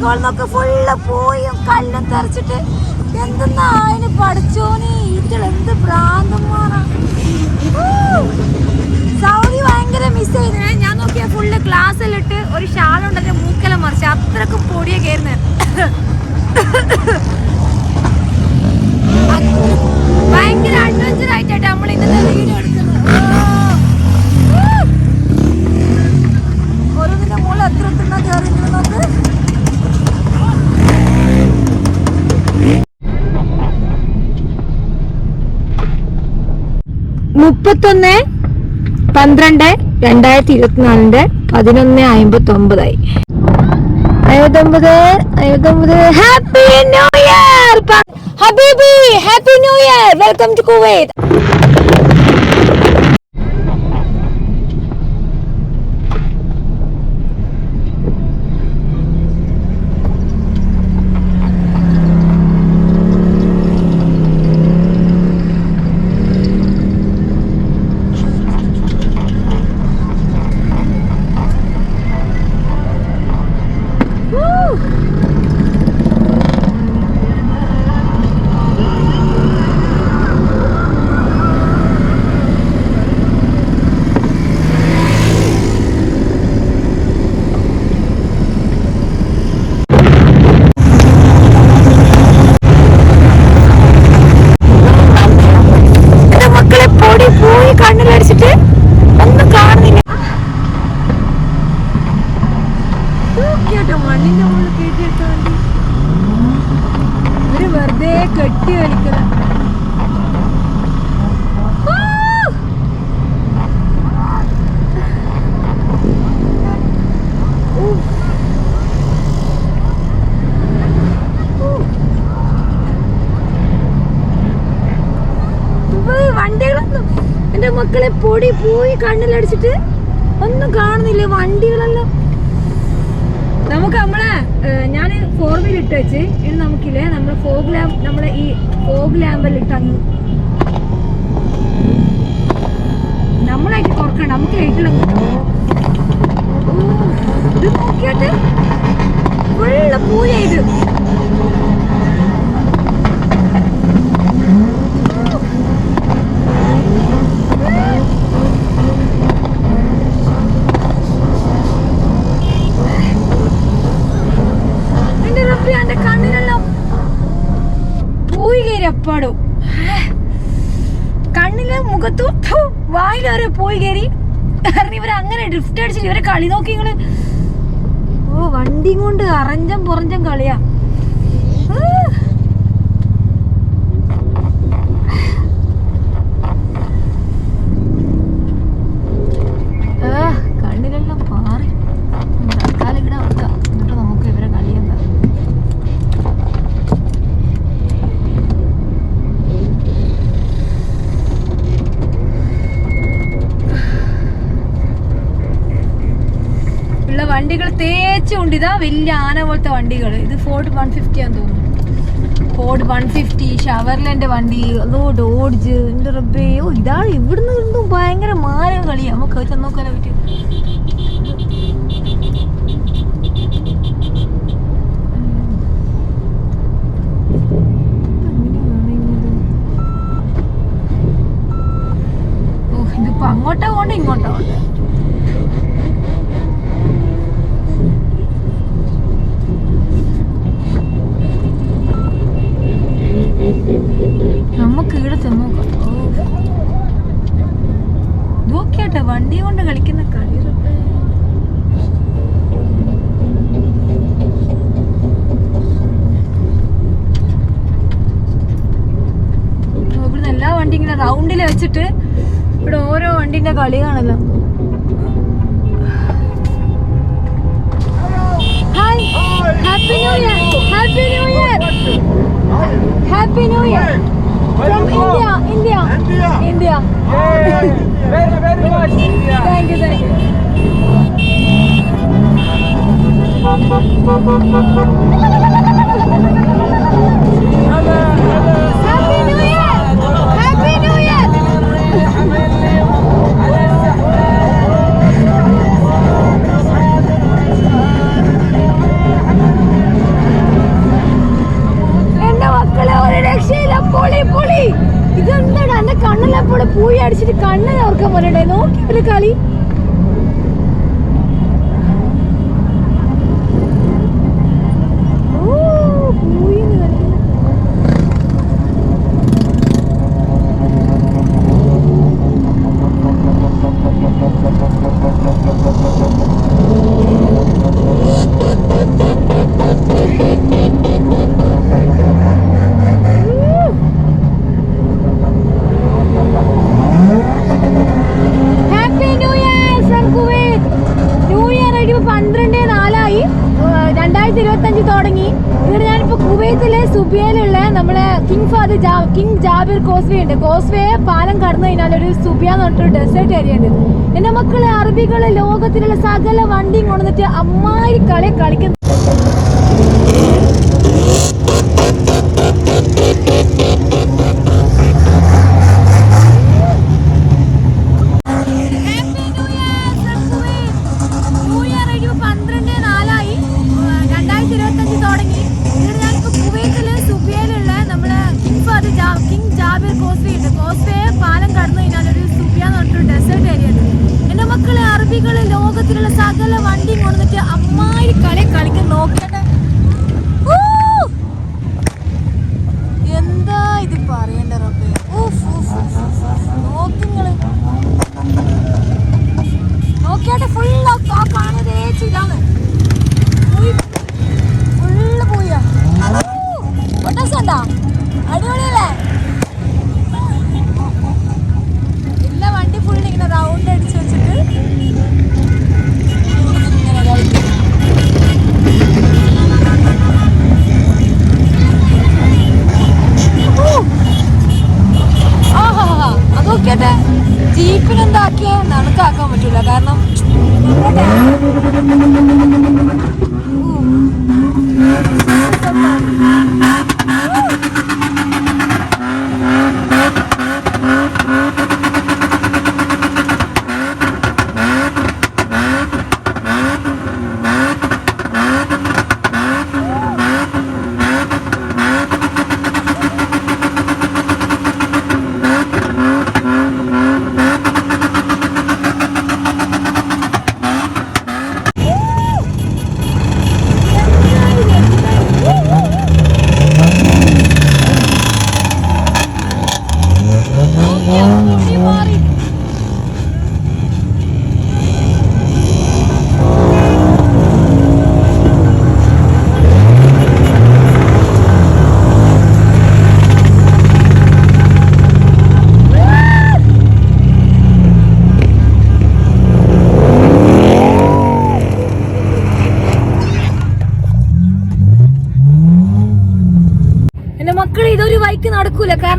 മലകോളിന്നൊക്കെ full പോയും കല്ലും തെറിച്ചിട്ട്. എന്തെന്നാ അതിന് പഠിച്ചോനെ? ഈറ്റൾ എന്ത് ഭ്രാന്തന്മാരാ ഊ. സൗദി ഭയങ്കര മിസ് ചെയ്തേ ഞാൻ നോക്കിയ ഫുള്ള് ഗ്ലാസ്സിലിട്ട് ഒരു ഷാളുണ്ടെന്റെ മൂക്കല മറിച്ച്. അത്രക്കും പൊടിയെ കയറുന്നത് ഭയങ്കര അഡ്വഞ്ചർ ആയിട്ടാണ് നമ്മൾ ഇന്നത്തെ വീഡിയോ എടുക്കുന്നത്. ഓരോന്നിന്റെ മുകളിൽ എത്ര എത്തുന്ന കയറി നോക്ക് മുപ്പത്തൊന്ന് പന്ത്രണ്ട് രണ്ടായിരത്തി ഇരുപത്തിനാലിന്റെ പതിനൊന്ന് അമ്പത്തി ഒമ്പതായി അമ്പത്തൊമ്പത് അമ്പത്തൊമ്പത് ഹാപ്പി ന്യൂ ഇയർ ഹബീബി happy new year welcome to Kuwait എന്റെ മക്കളെ പൊടി പോയി കണ്ണിലടിച്ചിട്ട് ഒന്നും കാണുന്നില്ല കേട്ടോ മണ്ണിന്റെ മുകളിൽ കയറ്റിയെടുത്ത വണ്ടി ഇവർ വെറുതെ കെട്ടി വലിക്കല വണ്ടികളൊന്നും എന്റെ മക്കളെ പൊടി പോയി കണ്ണിലടിച്ചിട്ട് ഒന്നും കാണുന്നില്ല വണ്ടികളെല്ലാം. നമുക്ക് നമ്മളെ ഞാൻ ഫോർ വീൽ ഇട്ട് വെച്ച് ഇനി നമുക്കില്ലേ നമ്മൾ ഫോഗ് ലാമ്പ് നമ്മളെ ഈ ഫോഗ് ലാമ്പെല്ലാം ഇട്ട് അങ്ങ് നമ്മളായിട്ട് കുറക്കണ്ട നമുക്ക് ലൈറ്റിലും ഇത് നോക്കിയിട്ട്? ഫുള്ള് പൂജ ഇത് എന്റെ റബ്ബി എന്റെ കണ്ണിനെല്ലാം അപ്പാടും കണ്ണിൽ മുഖത്തും വായിലേറെ പോയി കയറി കാരണം ഇവർ അങ്ങനെ ഡ്രിഫ്റ്റ് അടിച്ചിട്ട് ഇവരെ കളി നോക്കി ഇങ്ങൾ. ഓ വണ്ടിയും കൊണ്ട് അറഞ്ചം പുറഞ്ചം കളിയാ ഊ. ആ, കണ്ണിലെല്ലാം പാറി തൽക്കാലം ഇവിടെ വെക്കാം എന്നിട്ട് നമുക്ക് ഇവരെ കളിയെന്താ ഉള്ള വണ്ടികൾ തേച്ചുകൊണ്ട് ഇതാ വലിയ ആന പോലത്തെ വണ്ടികൾ ഇത് ഫോർഡ് വൺ ഫിഫ്റ്റി ആണെന്ന് തോന്നുന്നു. ഫോർഡ് വൺ ഫിഫ്റ്റി ഷവർലന്റെ വണ്ടി അതോ ഡോഡ്ജ് എന്റെ റബ്ബേ ഓ ഇതാ ഇവിടുന്ന് കണ്ടും ഭയങ്കര മാരം കളിയാ നമുക്ക് ചെന്നോക്കാനെ പറ്റി പറ്റും അങ്ങോട്ടാ പോണ്ട ഇങ്ങോട്ടാ പോണ്ട വണ്ടി കൊണ്ട് കളിക്കുന്ന കളി ഇവിടുന്ന് എല്ലാ വണ്ടി ഇങ്ങനെ റൗണ്ടിൽ വെച്ചിട്ട് ഇവിടെ ഓരോ വണ്ടിന്റെ കളി കാണല്ലോ. Hi happy new year happy new year happy new year from India India. India! very, very much. Thank you, thank you. Causeway ഉണ്ട്. കോസ്വേ പാലം കടന്നു കഴിഞ്ഞാൽ ഒരു സുബിയ എന്ന് പറഞ്ഞിട്ടൊരു ഡെസേർട്ട് ഏരിയ ഉണ്ട്. എന്റെ മക്കളെ അറബികളെ ലോകത്തിലുള്ള സകല വണ്ടിയും കൊണ്ടുവന്നിട്ട് അമ്മായി കളി കളിക്കുന്നു 算的。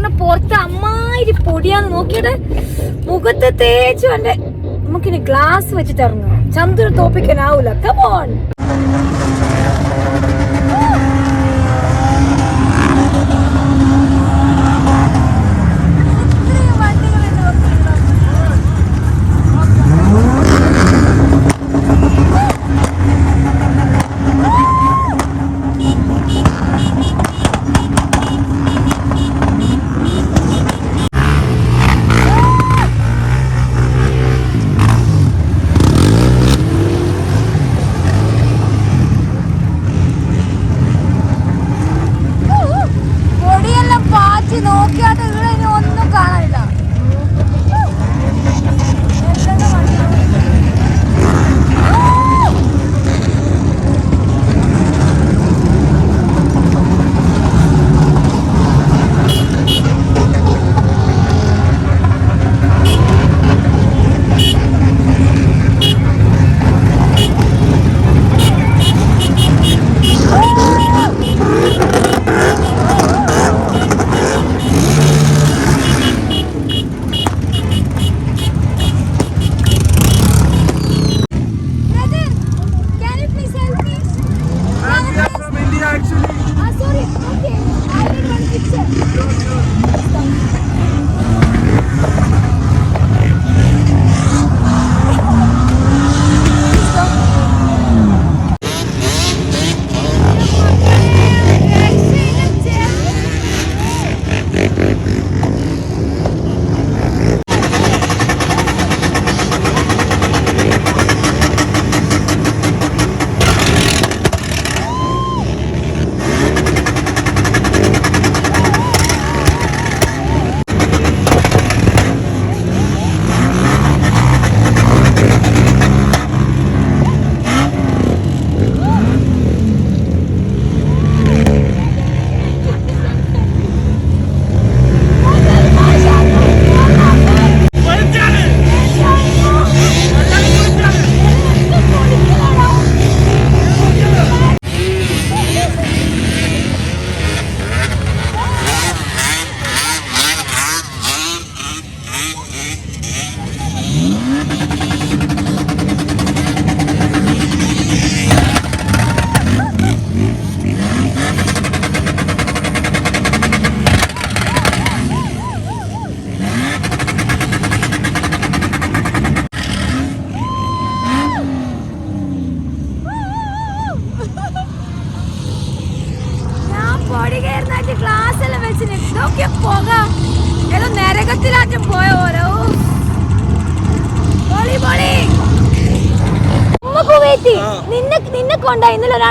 കാരണം പുറത്ത് അമ്മാതിരി പൊടിയാന്ന് നോക്കിയിട്ട് മുഖത്ത് തേച്ചു എന്റെ നമുക്കിനി ഗ്ലാസ് വെച്ചിട്ട് ഇറങ്ങും. ചന്ദ്രൻ തോപ്പിക്കാനാവൂല കമോൺ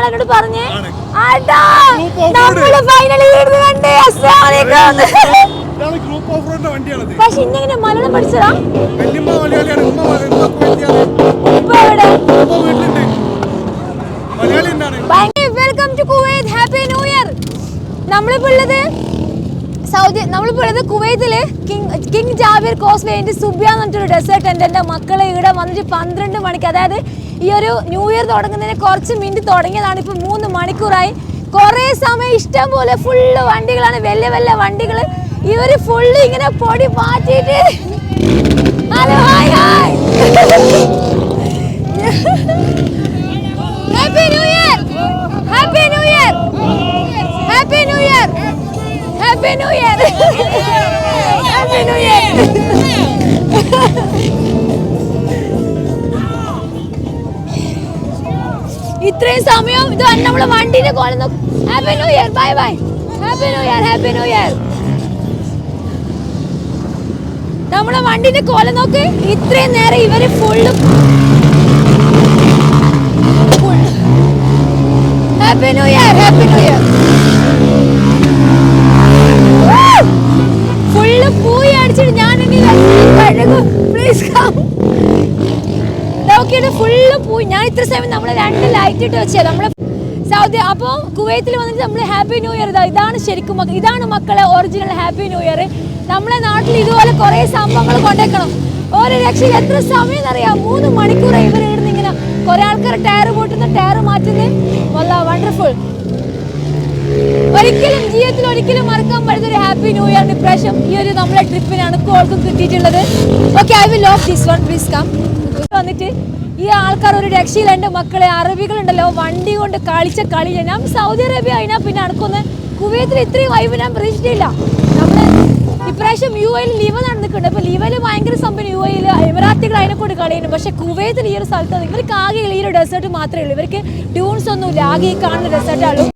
എന്നോട് പറഞ്ഞേ നമ്മൾ ഫൈനലി വീട് കണ്ടേ അസ്സലാമലൈക്കും ഗ്രൂപ്പ് ഓഫ് റോഡിന്റെ വണ്ടിയാണത്. പക്ഷെ ഇന്നെങ്ങനെ മലയാളം പഠിച്ചതാ? വല്യമ്മ മലയാളിയാണ് ഉമ്മ മല- ഉമ്മ കുവൈറ്റിയാണ്. ഇപ്പൊ എവിടെ? ഉമ്മ വീട്ടിലുണ്ട്. മലയാളി എന്താണ്? Welcome to Kuwait happy new year നമ്മളിപ്പോ ഉള്ളത് സൗദി നമ്മളിപ്പോൾ ഉള്ളത് കുവൈത്തിൽ കിങ് കിങ് ജാബിർ കോസ്വേന്റെ സുബിയ എന്ന് പറഞ്ഞിട്ടൊരു ഡെസേർട്ട് ഉണ്ട്. എന്റെ മക്കളെ ഇവിടെ വന്നിട്ട് പന്ത്രണ്ട് മണിക്ക് അതായത് ഈ ഒരു ന്യൂ ഇയർ തുടങ്ങുന്നതിന് കുറച്ച് മിനിറ്റ് തുടങ്ങിയതാണ്. ഇപ്പൊ മൂന്ന് മണിക്കൂറായി. കുറേ സമയം ഇഷ്ടം പോലെ ഫുള്ള് വണ്ടികളാണ് വലിയ വലിയ വണ്ടികൾ ഇവർ ഫുള്ള് ഇങ്ങനെ പൊടി മാറ്റിയിട്ട്. ഹലോ ഹായ് ഹായ് ഇത്രയും സമയവും ഇത് തന്നെ നമ്മളെ വണ്ടിന്റെ കോലം happy new year bye bye happy new year happy new year നമ്മളെ വണ്ടിന്റെ കോലം നോക്ക്. ഇത്രയും നേരം ഇവർ full happy new year happy new year full പൂയി അടിച്ചിട്ട് കഴുകും. പ്ലീസ് കം നോക്കിയിട്ട് ഫുള്ള് പോയി. ഞാൻ ഇത്ര സമയം നമ്മൾ രണ്ട് ലൈറ്റ് ഇട്ട് വെച്ചത്. നമ്മൾ സൗദി അപ്പോൾ കുവൈത്തിൽ വന്നിട്ട് നമ്മൾ ഹാപ്പി ന്യൂ ഇയർ ഇതാ. ഇതാണ് ശരിക്കും മക്കൾ ഇതാണ് മക്കളെ ഒറിജിനൽ ഹാപ്പി ന്യൂ ഇയർ നമ്മളെ നാട്ടിൽ ഇതുപോലെ കുറേ സംഭവങ്ങൾ കൊണ്ടേക്കണം. ഓരോ രക്ഷയിൽ എത്ര സമയം എന്നറിയാം? മൂന്ന് മണിക്കൂർ ഇവർ ഇടുന്ന ഇങ്ങനെ കുറെ ആൾക്കാർ ടയർ പൊട്ടുന്ന ടയർ മാറ്റുന്നത് വല്ല വണ്ടർഫുൾ ഒരിക്കലും ജീവിതത്തിൽ ഒരിക്കലും മറക്കാൻ പറ്റുന്ന ഒരു ഹാപ്പി ന്യൂ ഇയർ ഇപ്രാവശ്യം ഈ ഒരു നമ്മളെ ട്രിപ്പിനാണ് കോൾക്കും കിട്ടിയിട്ടുള്ളത്. Okay I will lock this one please come വന്നിട്ട് ഈ ആൾക്കാർ ഒരു രക്ഷയില്ല. എന്റെ മക്കളെ അറബികളുണ്ടല്ലോ വണ്ടി കൊണ്ട് കളിച്ച കളി ഞാൻ സൗദി അറേബ്യ അതിനാ പിന്നെ അടക്കുന്ന കുവൈത്തിൽ ഇത്രയും വൈബ് ഞാൻ പ്രതീക്ഷിച്ചിട്ടില്ല. നമ്മൾ ഇപ്രാവശ്യം യു എയിൽ ലീവ് നടന്നിട്ടുണ്ട്. അപ്പൊ ലീവയിൽ ഭയങ്കര സംഭവം യു എയിൽ എമിറാത്തികൾ അതിനെ കൊണ്ട് കളിയുന്നു പക്ഷെ കുവൈത്തിൽ ഈ ഒരു സ്ഥലത്ത് ഇവർക്ക് ആകെ ഈ ഒരു ഡെസേർട്ട് മാത്രമേ ഉള്ളൂ. ഇവർക്ക് ട്യൂൺസ് ഒന്നുമില്ല. ആകെ ഈ കാണുന്ന ഡെസേർട്ടാണുള്ളൂ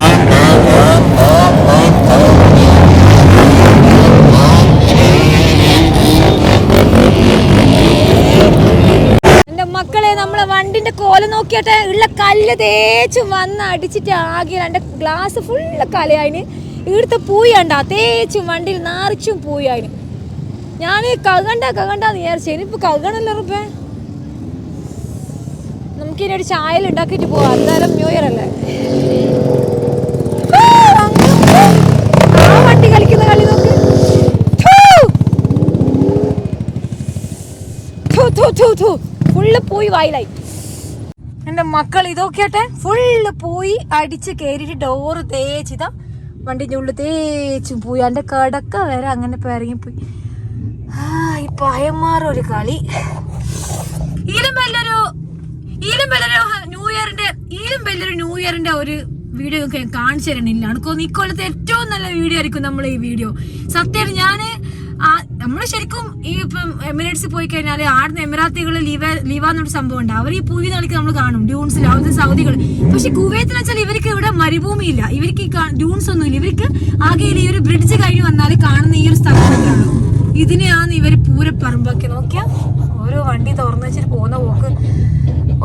നമ്മളെ കോല നോക്കിയിട്ട് ഉള്ള കല്ല് തേച്ചും വന്ന് അടിച്ചിട്ട് ആകെ എന്റെ ഗ്ലാസ് ഫുള്ള് കലയായിന്. ഇവിടുത്തെ പൂയണ്ട തേച്ചും വണ്ടിയിൽ നിറച്ചും പൂയായിന്. ഞാൻ കകണ്ട കകണ്ടെന്ന് വിചാരിച്ചു ഇനിയിപ്പോ കകണല്ലോ റുപ്പേ നമുക്കിനി ഒരു ചായൽ ഉണ്ടാക്കിയിട്ട് പോവാം അന്നേരം ന്യൂ ഇയർ അല്ലേ? ആ, കളിക്കുന്ന കളി നോക്ക്. ഫുള്ള് പോയി വായിലായി. എന്റെ മക്കൾ ഇതൊക്കെയാട്ടെ ഫുള്ള് പോയി അടിച്ച് കയറിയിട്ട് ഡോറ് തേച്ചിതാ വണ്ടിന്റെ ഉള്ളിൽ തേച്ചും പോയി. എന്റെ കടക്ക വരെ അങ്ങനെ പിറങ്ങിപ്പോയി ഈ പയന്മാരൊരു കളി. ഇതിലും വലിയൊരു ഇതിലും വലിയൊരു ന്യൂ ഇയറിന്റെ ഇതിലും വലിയൊരു ന്യൂ ഇയറിന്റെ ഒരു വീഡിയോ ഞാൻ കാണിച്ചു തരണില്ല എനിക്കൊന്ന് ഇക്കൊല്ലത്തെ ഏറ്റവും നല്ല വീഡിയോ ആയിരിക്കും നമ്മൾ ഈ വീഡിയോ സത്യം ഞാൻ നമ്മൾ ശരിക്കും ഈ ഇപ്പം എമിറേറ്റ്സ് പോയി കഴിഞ്ഞാൽ ആടുന്ന എമിറാത്തികൾ ലീവ ലീവാന്നൊരു സംഭവം ഉണ്ട്. അവർ ഈ പൂവി നാളിക്ക് നമ്മൾ കാണും. ഡ്യൂൺസിൽ അവിടുത്തെ സൗദികൾ പക്ഷെ കുവൈത്തിൽ വെച്ചാൽ ഇവർക്ക് ഇവിടെ മരുഭൂമിയില്ല. ഇവർക്ക് ഈ ഒന്നും ഡ്യൂൺസ് ഒന്നുമില്ല. ഇവർക്ക് ആകെ ഈ ഒരു ബ്രിഡ്ജ് കഴിഞ്ഞ് വന്നാൽ കാണുന്ന ഈ ഒരു സ്ഥലം മാത്രമേ ഉള്ളൂ. ഇതിനെയാണ് ഇവർ പൂര പറമ്പാക്കി നോക്കിയാൽ ഓരോ വണ്ടി തുറന്നു വെച്ചിട്ട് പോകുന്ന പോക്ക്.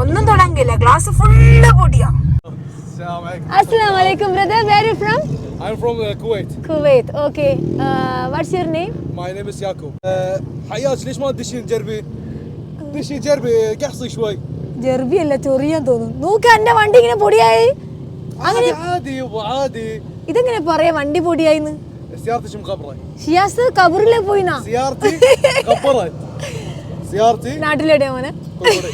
ഒന്നും തുടങ്ങില്ല ഗ്ലാസ് ഫുള്ള് പൊടിയാ. Assalamu alaikum. അസ്സലാമു അലൈക്കും brother where you from I'm from uh, Kuwait. Kuwait okay what's your name My name is Yakub. Uh, حياك ليش ما تدشين جربي؟ دشي جربي قحصي شوي. ജെർബി അല്ല ചൊറിയാൻ തോന്നുന്നു നോക്ക് എന്റെ വണ്ടി ഇങ്ങനെ പൊടിയായി عادي عادي يبا عادي. ഇതെങ്ങനെ പറയാ വണ്ടി പൊടിയായിന്ന് سيارتي شو مخبرة؟ ഷിയാസ് കബറിലെ പോയിനാ سيارتي خبرت. سيارتي നാട്ടിലെവിടെയാ മോനെ قبرت.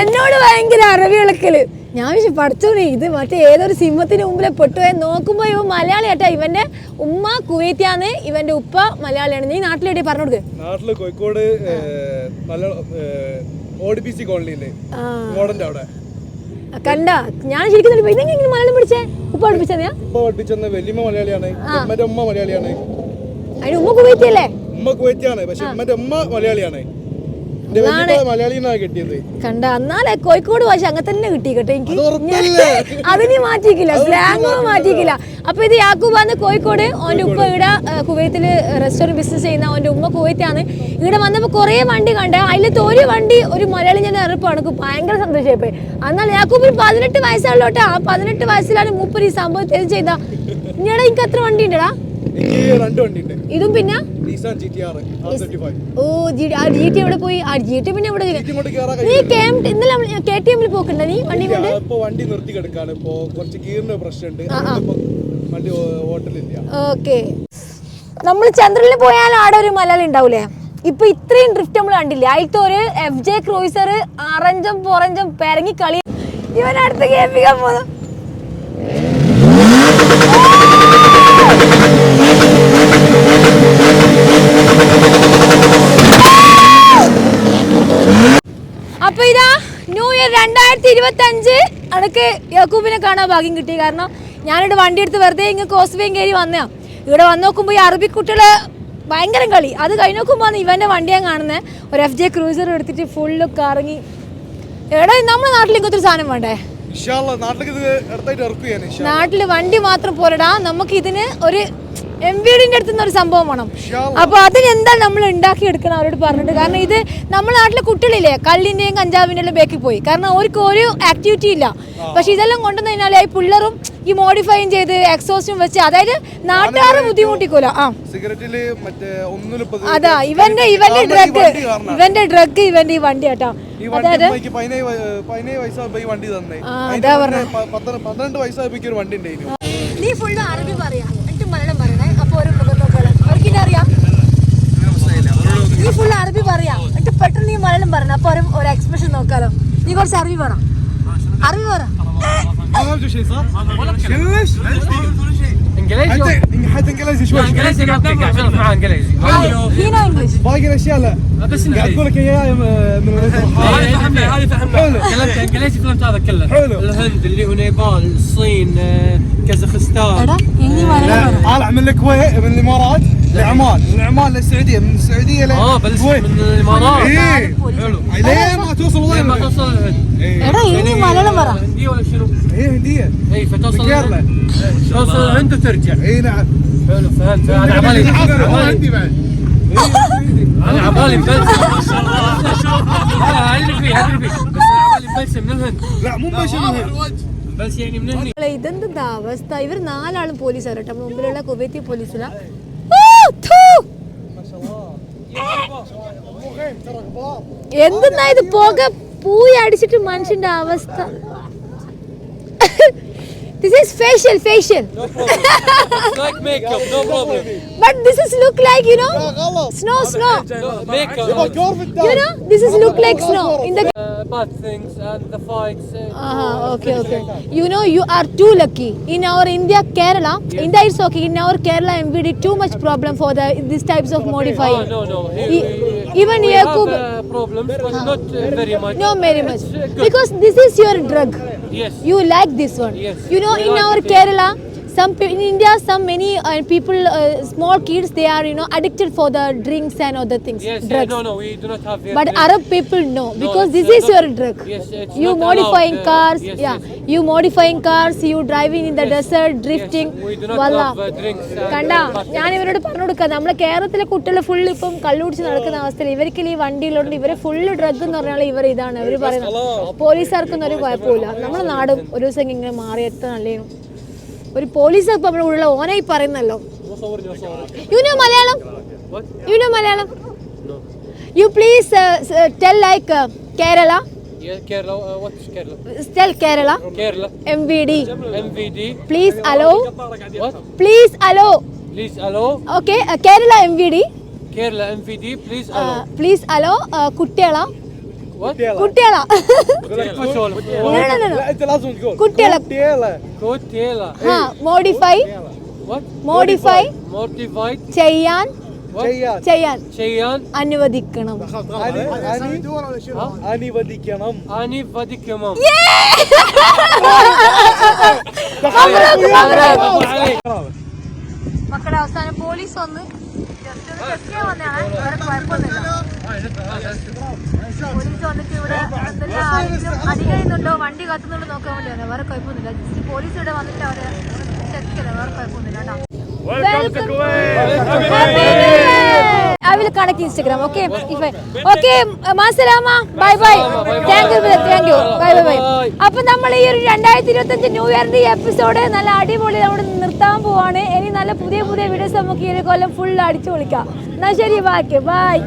എന്നോട് ഭയങ്കര അറബി ഇളക്കല് ഞാൻ പക്ഷെ പഠിച്ചോണേ ഇത് മറ്റേ ഏതൊരു സിംഹത്തിന് മുമ്പിലെ പെട്ടുപോയി നോക്കുമ്പോ ഇവ മലയാളി കേട്ടാ ഇവന്റെ ഉമ്മ കുവൈത്തിയാന്ന് ഇവന്റെ ഉപ്പ മലയാളിയാണ്. നീ നാട്ടിലെവിടെ പറഞ്ഞു കൊടുക്ക്? നാട്ടിൽ കോഴിക്കോട് കണ്ട? ഞാൻ ശരിക്കും ഇതെങ്ങനെ മലയാളം പഠിച്ചേ ഉപ്പ പഠിപ്പിച്ചതാ? ഉപ്പ പഠിപ്പിച്ചെന്ന് വല്യമ്മ മലയാളിയാണ് ഉമ്മ മലയാളിയാണ്. അതിന് ഉമ്മ കുവൈത്തിയല്ലേ ഉമ്മ കുവൈത്തിയാണ് പക്ഷെ ഉമ്മന്റെ ഉമ്മ മലയാളിയാണ് എന്റെ വലിയ മലയാളിനാ കിട്ടിയത് കണ്ട എന്നാലേ കോഴിക്കോട് ഭാഷ അങ്ങനെ തന്നെ കിട്ടി കേട്ടോ എനിക്ക്? അതിന് മാറ്റിക്കില്ല സ്ലാങ് മാറ്റിക്കില്ല. അപ്പൊ ഇത് യാക്കൂബാന്ന് കോഴിക്കോട് ഓന്റെ ഉപ്പ ഇവിടെ കുവൈത്തിൽ റെസ്റ്റോറന്റ് ബിസിനസ് ചെയ്യുന്ന ഓന്റെ ഉമ്മ കുവൈത്താണ് ഇവിടെ വന്നപ്പോ കുറേ വണ്ടി കണ്ട അതിലത്തെ ഒരു വണ്ടി ഒരു മലയാളി ഞാൻ എനിക്ക് ഭയങ്കര സന്തോഷമായി പോയി എന്നാൽ യാക്കൂബിന് പതിനെട്ട് വയസ്സുള്ളോട്ടെ ആ പതിനെട്ട് വയസ്സിലാണ് മൂപ്പര് ഈ സംഭവം ചെയ്ത ഞാൻ എനിക്ക് അത്ര വണ്ടി ഉണ്ടടാ? എനിക്ക് രണ്ട് വണ്ടി ഇതും പിന്നെ? ഓ ജി ടി എവിടെ പോയി? ആ ജി ടി പിന്നെ എവിടെ നീ ഇന്നലെ കെ ടി എമ്മിൽ പോക്കണ്ട നീ? വണ്ടി കൊണ്ട്? ഇപ്പൊ വണ്ടി നിർത്തി കിടക്കാണ്. ഇപ്പൊ കുറച്ച് ഗീറിന് പ്രശ്നമുണ്ട്. വണ്ടി ഹോട്ടലില്ല ഓക്കെ. നമ്മൾ ചന്ദ്രനിൽ പോയാൽ ആടെ ഒരു മലയാളി ഉണ്ടാവൂലേ? ഇപ്പൊ ഇത്രയും ഡ്രിഫ്റ്റ് നമ്മൾ കണ്ടില്ല? അതിലത്തെ ഒരു എഫ് ജെ ക്രൂയിസർ അറഞ്ചും പൊറഞ്ചും പെരങ്ങി കളി ഇവൻ അടുത്ത് കേൾപ്പിക്കാൻ പോകുന്നു അപ്പൊ ഇതാ ന്യൂ ഇയർ രണ്ടായിരത്തി ഇരുപത്തി അഞ്ച് അനക്ക് യാക്കൂബിനെ കാണാൻ ഭാഗ്യം കിട്ടി. കാരണം ഞാനിവിടെ വണ്ടി എടുത്ത് വെറുതെ ഇങ്ങ് കോസ്വേയും കയറി വന്നതാ. ഇവിടെ വന്ന് നോക്കുമ്പോൾ ഈ അറബി കുട്ടികൾ ഭയങ്കര കളി. അത് കഴിഞ്ഞ് നോക്കുമ്പോൾ ഇവന്റെ വണ്ടി ഞാൻ കാണുന്നത് ഒരു എഫ് ജെ ക്രൂസർ എടുത്തിട്ട് ഫുള്ള് കറങ്ങി എടാ നമ്മുടെ നാട്ടിൽ ഇങ്ങനത്തെ ഒരു സാധനം വേണ്ടേ? നാട്ടിൽ നാട്ടിൽ വണ്ടി മാത്രം പോരടാ. നമുക്ക് ഇതിന് ഒരു എം വീടിന്റെ അടുത്തുനിന്ന് ഒരു സംഭവം വേണം. അപ്പോൾ അപ്പൊ അതിനെന്താ നമ്മൾ ഉണ്ടാക്കി എടുക്കണം അവരോട് പറഞ്ഞിട്ട്? കാരണം ഇത് നമ്മുടെ നാട്ടിലെ കുട്ടികളില്ലേ കള്ളിന്റെയും കഞ്ചാവിന്റെയും എല്ലാം ബേക്കിൽ പോയി. കാരണം അവർക്ക് ഒരു ആക്ടിവിറ്റി ഇല്ല. പക്ഷെ ഇതെല്ലാം കൊണ്ടുവന്നു കഴിഞ്ഞാൽ ഈ പിള്ളറും ഈ മോഡിഫൈയും ചെയ്ത് എക്സോസും വെച്ച് അതായത് നാട്ടുകാരെ ബുദ്ധിമുട്ടിക്കൂല. ആ. അതാ ഇവന്റെ ഇവന്റെ ഡ്രഗ് ഇവന്റെ ഡ്രഗ് ഇവന്റെ ഈ വണ്ടി കേട്ടോ. അതായത് വണ്ടി പന്ത്രണ്ട് നീ ഫുള്ള് അറബി പറയാ. എന്നിട്ട് മലയാളം നോക്കണം അവർക്കിനെ അറിയാം നീ ഫുള്ള് അറബി പറയാ എന്നിട്ട് പെട്ടെന്ന് നീ മലയാളം പറയണം അപ്പൊ ഒരു ഒരു എക്സ്പ്രഷൻ നോക്കാലോ നീ കുറച്ച് അറബി പറ അറബി പറ شيء صح؟ ليش؟ انجليزي انت حتى انجليزي شوي انجليزي ما بتقع عشان معاه انجليزي ഹീനോ ഇംഗ്ലീഷ് باقي الاشياء لا بس قاعد انجليزي اقول لك اياها من هذه فهمنا هذه فهمنا حلو. كلمت انجليزي فهمت هذا كله حلو. الهند اللي هو نيبال الصين آه، كازاخستان എടാ ഇനി മലയാളം പറ طالع من الكويت من الامارات لعمان من عمان للسعوديه من السعوديه اه بلش من الامارات ايه لين ما توصل لين وين ما توصل الهند ايه എടാ ഇനി മലയാളം പറ هنديه ولا شنو؟ ايه هنديه اي فتوصل كيرلا الهند توصل الهند وترجع اي نعم حلو فهمت انا عبالي عبالي عندي بعد انا عبالي مبلسم ما شاء الله لا ادري فيه ادري فيه بس انا عبالي مبلسم من الهند لا مو مباشر من هنا بس يعني من هني ഇതെന്താ അവസ്ഥ ഇവർ നാലാളും പോലീസാണ് കേട്ടോ നമ്മുടെ മുമ്പിലുള്ള കുവൈത്തി പോലീസിലാ എന്തെന്നാ ഇത്? പുക പൂയി അടിച്ചിട്ട് മനുഷ്യന്റെ അവസ്ഥ. This is facial, facial. No problem. like makeup, no problem. But this is look like, you know, snow, snow. No, makeup. You know, this is look like snow in the uh, bad things and the fights. Uh, uh-huh, okay, okay. You know, you are too lucky. In our India, Kerala, yes. India is okay. In our Kerala, we did too much problem for the these types of modifying. Oh, no, no. Here, e- here, even Uh, problems, but uh-huh. not uh, very much. No, very much. Because this is your drug yes. You like this one. Yes, You know, we in our. Kerala, some in India, some many uh, people, uh, small kids, they are you know addicted for the drinks and other things, Yes, drugs. yeah, no, no, we do not have. But drink. Arab people no, because this uh, is not- your drug. Yes, it's you not modifying allowed, uh, cars, yes, yeah. yes. You modifying cars, you driving in the Yes, desert, drifting. Yes, we do not Wallah. have uh, drinks. കണ്ട uh. ഞാൻ ഇവരോട് പറഞ്ഞു കൊടുക്കാം നമ്മളെ കേരളത്തിലെ കുട്ടികൾ full ഇപ്പം കള്ളുപിടിച്ച് നടക്കുന്ന അവസ്ഥയിൽ ഇവർക്ക് ഈ വണ്ടിയിലോട്ട് ഇവരെ ഫുള്ള് ഡ്രഗ് എന്ന് പറഞ്ഞാൽ ഇവർ ഇതാണ് ഇവർ പറയുന്നത് പോലീസുകാർക്കൊന്നും ഒരു കുഴപ്പമില്ല നമ്മുടെ നാടും ഒരു ദിവസം ഇങ്ങനെ മാറിയെത്താൻ നല്ലേനു ഒരു പോലീസ് ഇപ്പം നമ്മുടെ ഉള്ള ഓനായി പറയുന്നല്ലോ you know Malayalam you know Malayalam you please tell like Kerala Kerala. Uh, what is Kerala? Tell Kerala. Kerala. MVD. MVD. Please allow. What? Please allow. Please allow. Okay. Uh, Kerala MVD. Kerala MVD. Please allow. Uh, please allow. Uh, കുട്ടികളെ കുട്ടികളാ കുട്ടികളെ modify modify ചെയ്യാൻ. ചെയ്യാൻ. ചെയ്യാൻ. അനുവദിക്കണം. അനുവദിക്കണം. അനുവദിക്കണം. മക്കളെ അവസാനം പോലീസ് വന്ന്. ജസ്റ്റ് ഒന്ന് ചെക്ക് ചെയ്യാൻ വന്നതാണ് വേറെ കുഴപ്പമൊന്നുമില്ല. അടി കഴിയുന്നുണ്ടോ? വണ്ടി കത്തുന്നുണ്ടോ നോക്കാൻ വേണ്ടി വന്നത്. വേറെ കുഴപ്പമൊന്നുമില്ല. ജസ്റ്റ് പോലീസ് ഇവിടെ വന്നിട്ട് അവർ ചെക്ക് ചെയ്ത വേറെ കുഴപ്പമൊന്നുമില്ല കേട്ടോ. I will connect Instagram. Okay, if I, okay, മാസലാമ bye bye thank you thank you bye bye bye അപ്പൊ നമ്മൾ ഈ ഒരു രണ്ടായിരത്തി ഇരുപത്തി അഞ്ച് ന്യൂ ഇയറിന്റെ എപ്പിസോഡ് നല്ല അടിപൊളി നമ്മൾ നിർത്താൻ പോവാണ്. ഇനി നല്ല പുതിയ പുതിയ വീഡിയോസ് നമുക്ക് ഈ ഒരു കൊല്ലം ഫുൾ അടിച്ചു പൊളിക്കാം. എന്നാ ശരി ബാക്കി. ബൈ